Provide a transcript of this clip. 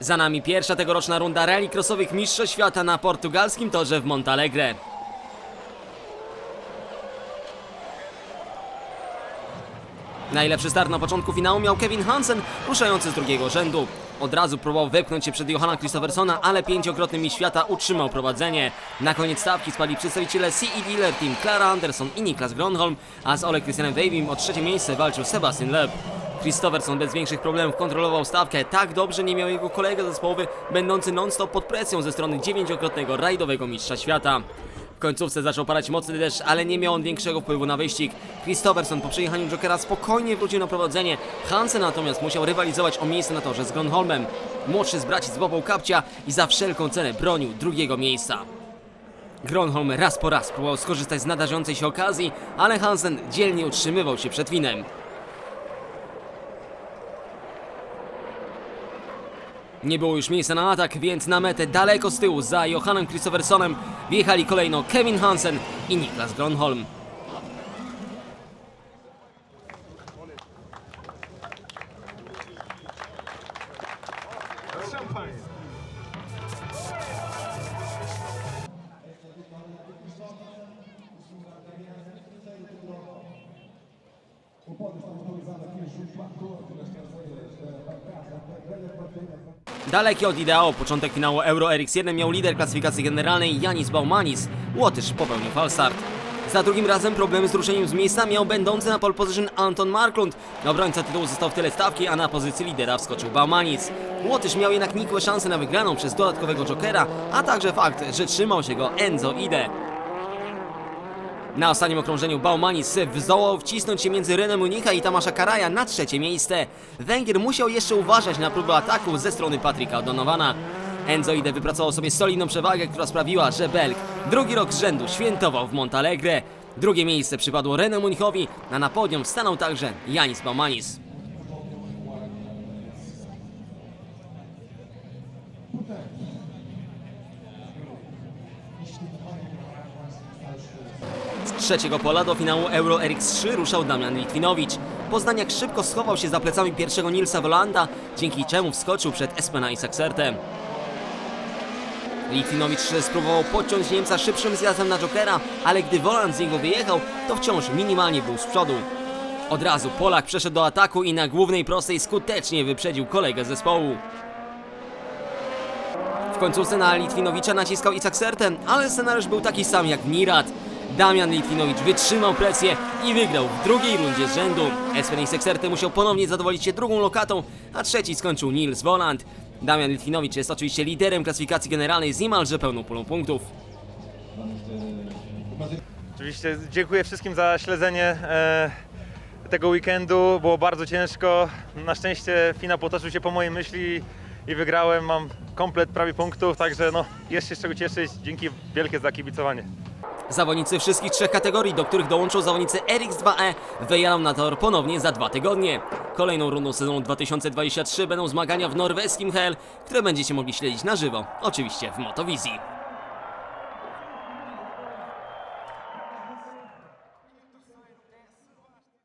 Za nami pierwsza tegoroczna runda rally crossowych Mistrzostw Świata na portugalskim torze w Montalegre. Najlepszy start na początku finału miał Kevin Hansen, ruszający z drugiego rzędu. Od razu próbował wepchnąć się przed Johanna Christophersona, ale pięciokrotny mistrz świata utrzymał prowadzenie. Na koniec stawki spadli przedstawiciele CE Dealer Team Clara Anderson i Niklas Gronholm, a z Ole Christianem Weibim o trzecie miejsce walczył Sebastian Loeb. Christopherson bez większych problemów kontrolował stawkę, tak dobrze nie miał jego kolega zespołowy, będący non-stop pod presją ze strony dziewięciokrotnego rajdowego mistrza świata. W końcówce zaczął padać mocny deszcz, ale nie miał on większego wpływu na wyścig. Christopherson po przejechaniu Jokera spokojnie wrócił na prowadzenie. Hansen natomiast musiał rywalizować o miejsce na torze z Gronholmem. Młodszy z braci złapał kapcia i za wszelką cenę bronił drugiego miejsca. Gronholm raz po raz próbował skorzystać z nadarzającej się okazji, ale Hansen dzielnie utrzymywał się przed winem. Nie było już miejsca na atak, więc na metę daleko z tyłu za Johannem Christophersonem wjechali kolejno Kevin Hansen i Niklas Gronholm. Daleki od ideału początek finału Euro RX1 miał lider klasyfikacji generalnej Janis Baumanis. Łotysz popełnił falstart. Za drugim razem problemy z ruszeniem z miejsca miał będący na pole position Anton Marklund. Obrońca tytułu został w tyle stawki, a na pozycji lidera wskoczył Baumanis. Łotysz miał jednak nikłe szanse na wygraną przez dodatkowego jokera, a także fakt, że trzymał się go Enzo Ide. Na ostatnim okrążeniu Baumanis zdołał wcisnąć się między Renem Unika i Tamasza Karaja na trzecie miejsce. Węgier musiał jeszcze uważać na próbę ataku ze strony Patryka Donowana. Enzo Ide wypracował sobie solidną przewagę, która sprawiła, że Belg drugi rok z rzędu świętował w Montalegre. Drugie miejsce przypadło René Munikowi, a na podium stanął także Janis Baumanis. Trzeciego pola do finału Euro RX3 ruszał Damian Litwinowicz. Poznaniak szybko schował się za plecami pierwszego Nilsa Wolanda, dzięki czemu wskoczył przed Espena i Saxertem. Litwinowicz spróbował podciąć Niemca szybszym zjazdem na Jokera, ale gdy Woland z niego wyjechał, to wciąż minimalnie był z przodu. Od razu Polak przeszedł do ataku i na głównej prostej skutecznie wyprzedził kolegę zespołu. W końcówce na Litwinowicza naciskał Isaac Serten, ale scenariusz był taki sam jak w Nirat. Damian Litwinowicz wytrzymał presję i wygrał w drugiej rundzie z rzędu. Espen i Sekserty musiał ponownie zadowolić się drugą lokatą, a trzeci skończył Nils Woland. Damian Litwinowicz jest oczywiście liderem klasyfikacji generalnej z niemalże pełną pulą punktów. Oczywiście dziękuję wszystkim za śledzenie e, tego weekendu. Było bardzo ciężko. Na szczęście finał potoczył się po mojej myśli i wygrałem. Mam komplet prawie punktów, także no, jest się z czego cieszyć. Dzięki wielkie za kibicowanie. Zawodnicy wszystkich trzech kategorii, do których dołączą zawodnicy RX2E, wyjadą na tor ponownie za dwa tygodnie. Kolejną rundą sezonu 2023 będą zmagania w norweskim Hell, które będziecie mogli śledzić na żywo, oczywiście w Motowizji.